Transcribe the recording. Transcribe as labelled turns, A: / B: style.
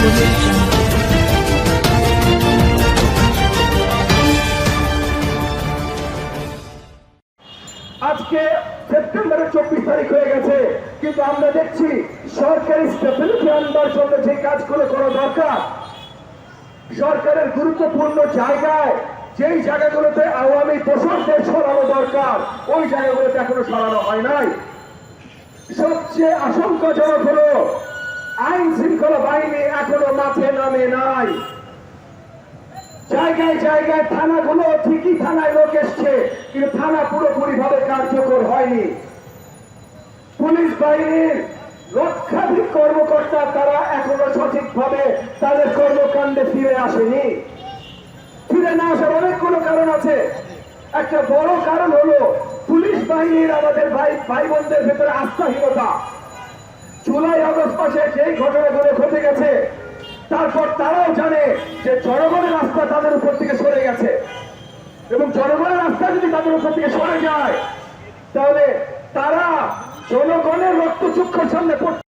A: আজকে সেপ্টেম্বরের চব্বিশ তারিখ হয়ে গেছে, কিন্তু আমরা দেখছি সরকারি স্টেবিলিটি আনবার জন্য যে কাজগুলো করা দরকার। সরকারের গুরুত্বপূর্ণ জায়গায় যেই জায়গাগুলোতে আওয়ামী দোষরদের সরানো দরকার, ওই জায়গাগুলোতে এখনও সরানো হয় নাই। সবচেয়ে আশঙ্কাজনক হলো আইন শৃঙ্খলা বাহিনী নামে নাই। জায়গায় জায়গায় থানাগুলো ঠিকই থানায় লোক এসছে, কিন্তু থানা পুরোপুরি ভাবে কার্যকর হয়নি। পুলিশ বাহিনীর লক্ষাধিক কর্মকর্তা তারা এখনও সঠিকভাবে তাদের কর্মকাণ্ডে ফিরে আসেনি। ফিরে না আসার অনেকগুলো কারণ আছে। একটা বড় কারণ হলো পুলিশ বাহিনীর আমাদের ভাই ভাই বোনদের ভেতরে আস্থাহীনতা। জুলাই আগস্ট মাসে যেই ঘটনাগুলো ঘটে গেছে তারপর তারাও জানে যে জনগণের রাস্তা তাদের উপর থেকে সরে গেছে। এবং জনগণের রাস্তা যদি তাদের উপর থেকে সরে যায়, তাহলে তারা জনগণের রক্তচক্ষুর সামনে পড়তে